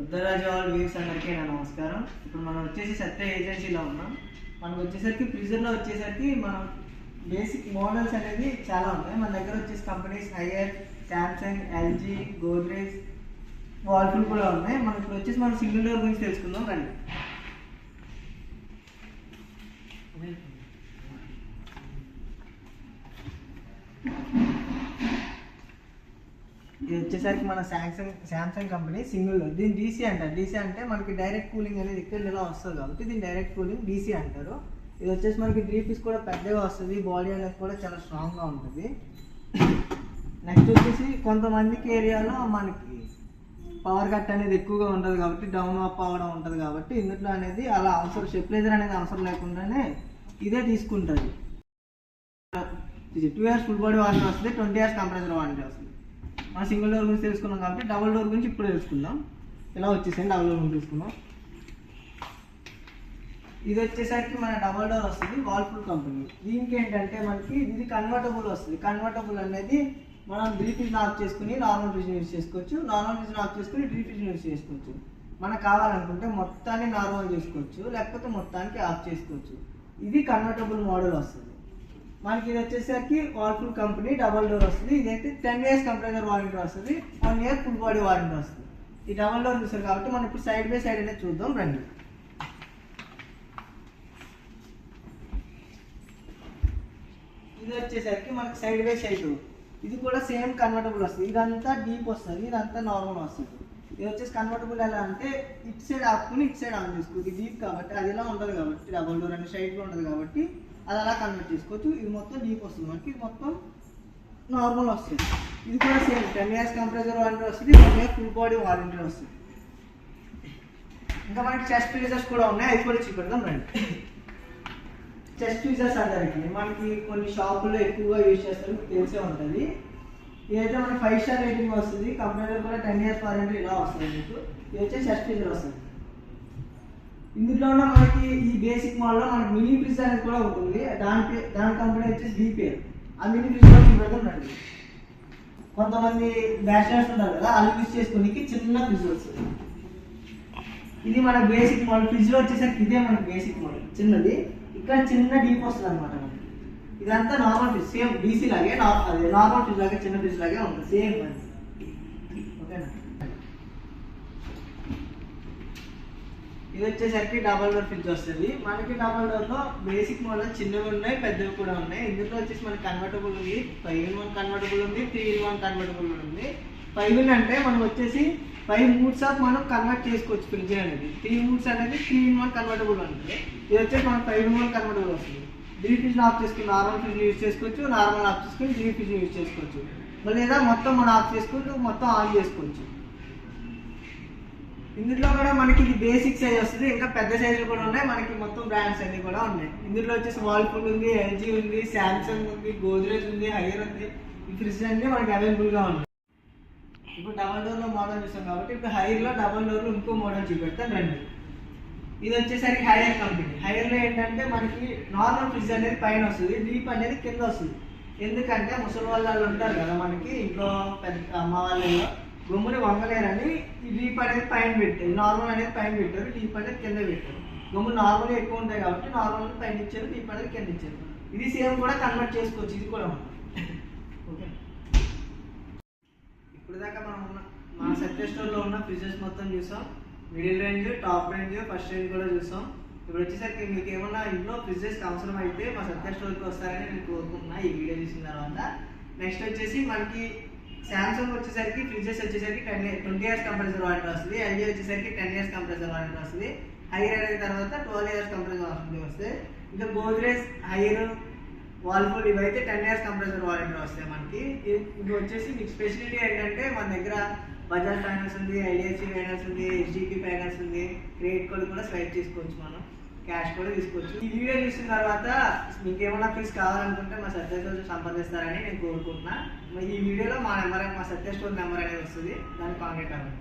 ఉత్తరాజు వాళ్ళ వ్యూస్ అందరికీ నా నమస్కారం. ఇప్పుడు మనం వచ్చేసి సత్య ఏజెన్సీలో ఉన్నాం. మనకు వచ్చేసరికి ఫ్రిజర్లో వచ్చేసరికి మనం బేసిక్ మోడల్స్ అనేది చాలా ఉన్నాయి. మన దగ్గర వచ్చేసి companies Haier Samsung LG Godrej Whirlpool కూడా ఉన్నాయి. మనం ఇప్పుడు వచ్చేసి మనం సింగిల్ డోర్ గురించి తెలుసుకుందాం. రండి. ఇది వచ్చేసరికి మన శాంసంగ్ శాంసంగ్ కంపెనీ సింగిల్ దీని డీసీ అంటారు. డీసీ అంటే మనకి డైరెక్ట్ కూలింగ్ అనేది ఇక్కడ ఇలా వస్తుంది కాబట్టి దీని డైరెక్ట్ కూలింగ్ డీసీ అంటారు. ఇది వచ్చేసి మనకి త్రీ పీస్ కూడా పెద్దగా వస్తుంది. బాడీ అనేది కూడా చాలా స్ట్రాంగ్గా ఉంటుంది. నెక్స్ట్ వచ్చేసి కొంతమందికి ఏరియాలో మనకి పవర్ కట్ అనేది ఎక్కువగా ఉంటుంది కాబట్టి డౌన్ అప్ అవ్వడం ఉంటుంది కాబట్టి ఇందులో అనేది అలా అవసరం స్టెప్లైజర్ అనేది అవసరం లేకుండానే ఇదే తీసుకుంటుంది. ఇది two years full body warranty వస్తుంది ట్వంటీ ఇయర్స్ కంప్రెసర్ వారంటీ వస్తుంది. మనం సింగిల్ డోర్ గురించి తెలుసుకున్నాం కాబట్టి డబుల్ డోర్ గురించి ఇప్పుడు తెలుసుకుందాం. ఇలా వచ్చేసింది డబుల్ డోర్ గురించి తీసుకున్నాం ఇది వచ్చేసరికి మన డబల్ డోర్ వస్తుంది వాల్ఫుల్ కంపెనీ. దీనికి ఏంటంటే మనకి ఇది కన్వర్టబుల్ వస్తుంది. కన్వర్టబుల్ అనేది మనం డ్రీఫ్రిజ్ ఆఫ్ చేసుకుని నార్మల్ ఫ్రిడ్జ్ యూజ్ చేసుకోవచ్చు. నార్మల్ ఫ్రిడ్జ్ ఆఫ్ చేసుకుని డ్రీఫ్రిజ్ యూజ్ చేసుకోవచ్చు. మనకు కావాలనుకుంటే మొత్తాన్ని నార్మల్ చేసుకోవచ్చు లేకపోతే మొత్తానికి ఆఫ్ చేసుకోవచ్చు. ఇది కన్వర్టబుల్ మోడల్ వస్తుంది. మనకి ఇది వచ్చేసరికి వాల్ఫుల్ కంపెనీ డబల్ డోర్ వస్తుంది. ఇదైతే టెన్ ఇయర్స్ కంప్రెసర్ వారంటీ వస్తుంది. One year full body warranty వస్తుంది. ఈ డబల్ డోర్ చూసారు కాబట్టి మనం ఇప్పుడు సైడ్ బై సైడ్ అనేది చూద్దాం రండి. ఇది వచ్చేసరికి మనకి సైడ్ బై సైడ్. ఇది కూడా సేమ్ కన్వర్టబుల్ వస్తుంది. ఇదంతా డీప్ వస్తుంది. ఇదంతా నార్మల్ వస్తుంది. ఇది వచ్చేసి కన్వర్టబుల్ ఎలా అంటే ఇటు సైడ్ ఆపుకుని ఇటు సైడ్ ఆన్ చేసుకోవచ్చు. ఇది డీప్ కాబట్టి అది ఎలా ఉండదు కాబట్టి డబల్ డోర్ అనే సైడ్లో ఉండదు కాబట్టి అది అలా కన్వర్ట్ చేసుకోవచ్చు. ఇది మొత్తం డీప్ వస్తుంది మనకి. ఇది మొత్తం నార్మల్ వస్తుంది. ఇది కూడా same ten years compressor warranty వస్తుంది one year full body warranty వస్తుంది. ఇంకా మనకి చెస్ట్ ఫ్రీజర్స్ కూడా ఉన్నాయి. అవి కూడా చూపెడదాం రండి. చెస్ట్ ఫీజర్స్ అందరికి. మనకి కొన్ని షాపుల్లో ఎక్కువగా యూజ్ చేస్తారు తెలిసే ఉంటుంది. ఇదైతే మనకి ఫైవ్ స్టార్ రేటింగ్ వస్తుంది కంపెనీలో కూడా టెన్ ఇయర్స్ వారంటీ ఇలా వస్తుంది మీకు. ఇది వచ్చే షస్ట్ ఫీచర్ వస్తుంది. ఇందులో ఉన్న మనకి ఈ బేసిక్ మోడల్లో మనకి మినీ ఫ్రిజ్ అనేది కూడా ఉంటుంది. దాని దాని కంపెనీ వచ్చేసి బీపీఎల్ ఆ మినీ ఫ్రిడ్జ్ కూడా చూపెడుతుందండి కొంతమంది బ్యాచిలర్స్ ఉంటారు కదా అల్లు యూజ్ చేసుకోనికి చిన్న ఫ్రిజ్ వస్తుంది. ఇది మన బేసిక్ మోడల్ ఫ్రిడ్జ్లో వచ్చేసరికి ఇదే మనకి బేసిక్ మోడల్ చిన్నది. ఇక్కడ చిన్న డీప్ వస్తుంది అనమాట మనకి. ఇదంతా నార్మల్ ఫ్రిడ్జ్ సేమ్ బీసీ లాగే అదే నార్మల్ ఫ్రిడ్జ్ లాగే చిన్న ఫ్రిడ్జ్ లాగే ఉంటుంది సేమ్ అది ఓకేనా ఇది వచ్చేసరికి డబల్ డోర్ ఫ్రిడ్జ్ వస్తుంది. మనకి డబల్ డోర్లో బేసిక్ మోడల్ చిన్నవి ఉన్నాయి పెద్దవి కూడా ఉన్నాయి. ఇందులో వచ్చేసి మనకి కన్వర్టబుల్ ఉంది ఫైవ్ ఇన్ వన్ కన్వర్టబుల్ ఉంది త్రీ ఇన్ వన్ కన్వర్టబుల్ ఉంది. ఫైవ్ ఇన్ అంటే మనం వచ్చేసి ఫైవ్ మూడ్స్ ఆఫ్ మనం కన్వర్ట్ చేసుకోవచ్చు ఫ్రిడ్జ్ అనేది. త్రీ మూడ్స్ అనేది త్రీ ఇన్ వన్ కన్వర్టబుల్ ఉంటుంది. ఇది వచ్చేసి మనకి ఫైవ్ ఇన్ వన్ కన్వర్టబుల్ వస్తుంది. త్రీ ఫ్రిడ్జ్ ఆఫ్ చేసుకుని నార్మల్ ఫ్రిడ్జ్ యూజ్ చేసుకోవచ్చు నార్మల్ ఆఫ్ చేసుకుని త్రీ ఫ్రిడ్జ్ యూజ్ చేసుకోవచ్చు. మళ్ళీ లేదా మొత్తం మనం ఆఫ్ చేసుకుంటూ మొత్తం ఆన్ చేసుకోవచ్చు. ఇందులో కూడా మనకి ఇది బేసిక్ సైజ్ వస్తుంది ఇంకా పెద్ద సైజులు కూడా ఉన్నాయి మనకి మొత్తం బ్రాండ్స్ అన్ని కూడా ఉన్నాయి. ఇందులో వచ్చేసి వాల్పూల్ ఉంది ఎల్జీ ఉంది శాంసంగ్ ఉంది గోద్రేజ్ ఉంది హైయర్ ఉంది ఈ ఫ్రిడ్జ్ అన్ని మనకి అవైలబుల్గా ఉన్నాయి. ఇప్పుడు డబల్ డోర్లో మోడల్ చూస్తాం కాబట్టి ఇప్పుడు హైయర్లో డబల్ డోర్లో ఇంకో మోడల్ చూపెడతాను రండి. ఇది వచ్చేసరికి హైయర్ కంపెనీ హైయర్లో ఏంటంటే మనకి నార్మల్ ఫ్రిడ్జ్ అనేది పైన వస్తుంది డీప్ అనేది కింద వస్తుంది. ఎందుకంటే ముసలి వాళ్ళు ఉంటారు కదా మనకి ఇంట్లో పెద్ద అమ్మ వాళ్ళు గుమ్ముని వంగలేరని ఈ డీప్ అనేది పైన పెట్టారు. నార్మల్ అనేది పైన పెట్టారు డీప్ అనేది కింద పెట్టారు. గుమ్ము నార్మల్ ఎక్కువ ఉంటాయి కాబట్టి నార్మల్ పైన ఇచ్చారు డీప్ అనేది కింద ఇచ్చారు. ఇది సేమ్ కూడా కన్వర్ట్ చేసుకోవచ్చు ఇది కూడా ఓకే ఇప్పుడు దాకా మనం ఉన్న మన సత్య స్టోర్లో ఉన్న ఫ్రిడ్జెస్ మొత్తం చూసాం. Middle range top range first range కూడా చూసాం. ఇప్పుడు వచ్చేసరికి మీకు ఏమన్నా ఇంట్లో ఫ్రిడ్జెస్ అవసరం అయితే మా సత్య స్టోర్కి వస్తారని నేను కోరుకుంటున్నా ఈ వీడియో చూసిన తర్వాత. నెక్స్ట్ వచ్చేసి మనకి శాంసంగ్ వచ్చేసరికి ఫ్రిడ్జెస్ వచ్చేసరికి ten twenty years compressor warranty వస్తుంది. ఎల్జీ వచ్చేసరికి టెన్ ఇయర్స్ కంప్రెసర్ వారంటీ వస్తుంది. హైయర్ అయిన తర్వాత ట్వెల్వ్ ఇయర్స్ కంప్రెసర్ వారంటీ వస్తుంది. ఇంకా గోద్రేజ్ హైయర్ వాల్ఫుల్ ఇవైతే టెన్ ఇయర్స్ కంప్రెసర్ వారంటీ వస్తాయి మనకి. ఇ- ఇది వచ్చేసి మీకు స్పెషాలిటీ ఏంటంటే మన దగ్గర బజాజ్ ఫైనాన్స్ ఉంది ఐడిఎఫ్సి ఫైనాన్స్ ఉంది హెచ్డిపి ఫైనాన్స్ ఉంది. క్రెడిట్ కార్డు కూడా స్వైప్ చేసుకోవచ్చు మనం. క్యాష్ కూడా తీసుకోవచ్చు. ఈ వీడియో చూసిన తర్వాత మీకు ఏమైనా ఫీజ్ కావాలనుకుంటే మా సత్య స్టోర్ సంప్రదిస్తారని నేను కోరుకుంటున్నా. ఈ వీడియోలో మా నెంబర్ మా సత్య స్టోర్ నెంబర్ అనేది వస్తుంది. దాన్ని కాంటాక్ట్ అవ్వండి.